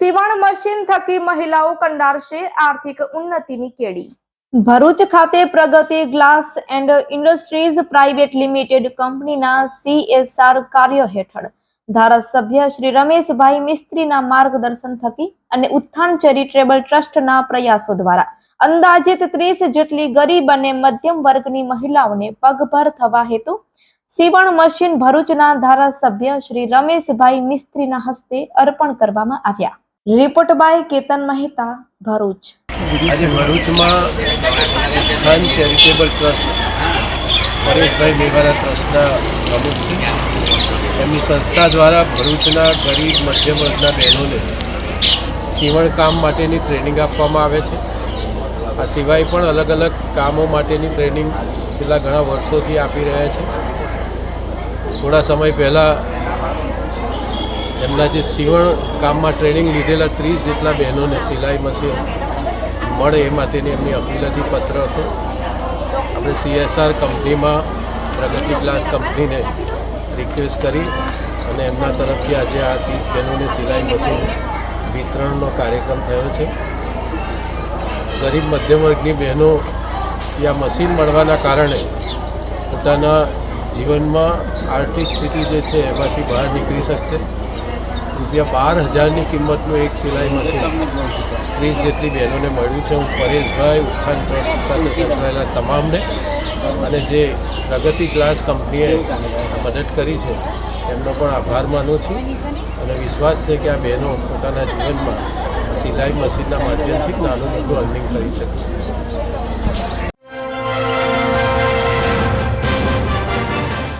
સીવણ મશીન થકી મહિલાઓ કંડારશે આર્થિક ઉન્નતિની કેડી. ભરૂચ ખાતે Pragati glass and industries private limited કંપનીના સીએસઆર કાર્ય હેઠળ ધારાસભ્ય શ્રી રમેશભાઈ મિસ્ત્રીના માર્ગદર્શન થકી અને ઉત્થાન ચેરિટેબલ ટ્રસ્ટના પ્રયાસો દ્વારા અંદાજિત ત્રીસ જેટલી ગરીબ અને મધ્યમ વર્ગની મહિલાઓને પગભર થવા હેતુ સીવણ મશીન ભરૂચના ધારાસભ્ય શ્રી રમેશભાઈ મિસ્ત્રીના હસ્તે અર્પણ કરવામાં આવ્યા. Report by Ketan Mehta, Bharuch. આજે ભરૂચમાં ખાન ચેરિટેબલ ટ્રસ્ટ, પરેશભાઈ મેવાડા ટ્રસ્ટના પ્રમુખ છે. એમની સંસ્થા દ્વારા ભરૂચના ગરીબ મધ્યમ વર્ગના બહેનોને સીવણ કામ માટેની ટ્રેનિંગ આપવામાં આવે છે. આ સિવાય પણ અલગ અલગ કામો માટેની ટ્રેનિંગ છેલ્લા ઘણા વર્ષોથી આપી રહ્યા છે. થોડા સમય પહેલાં એમના જે સીવણ કામમાં ટ્રેનિંગ લીધેલા ત્રીસ જેટલા બહેનોને સિલાઈ મશીન મળે એ માટેની એમની અપીલ પત્ર હતો. આપણે સીએસઆર કંપનીમાં પ્રગતિ ગ્લાસ કંપનીને રિક્વેસ્ટ કરી અને એમના તરફથી આજે આ ત્રીસ બહેનોને સિલાઈ મશીન વિતરણનો કાર્યક્રમ થયો છે. ગરીબ મધ્યમ વર્ગની બહેનો આ મશીન મળવાના કારણે પોતાના જીવનમાં આર્થિક સ્થિતિ જે છે, એમાંથી બહાર નીકળી શકશે. રૂપિયા બાર હજારની કિંમતનું એક સિલાઈ મશીન. ત્રીસ જેટલી બહેનોને મળ્યું છે. હું પરેશભાઈ ઉત્થાન ટ્રસ્ટ સાથે સંકળાયેલા તમામને અને જે પ્રગતિ ગ્લાસ કંપનીએ મદદ કરી છે, એમનો પણ આભાર માનું છું. અને વિશ્વાસ છે કે આ બહેનો પોતાના જીવનમાં સિલાઈ મશીનના માધ્યમથી નાનું મોટું અર્નિંગ કરી શકશે.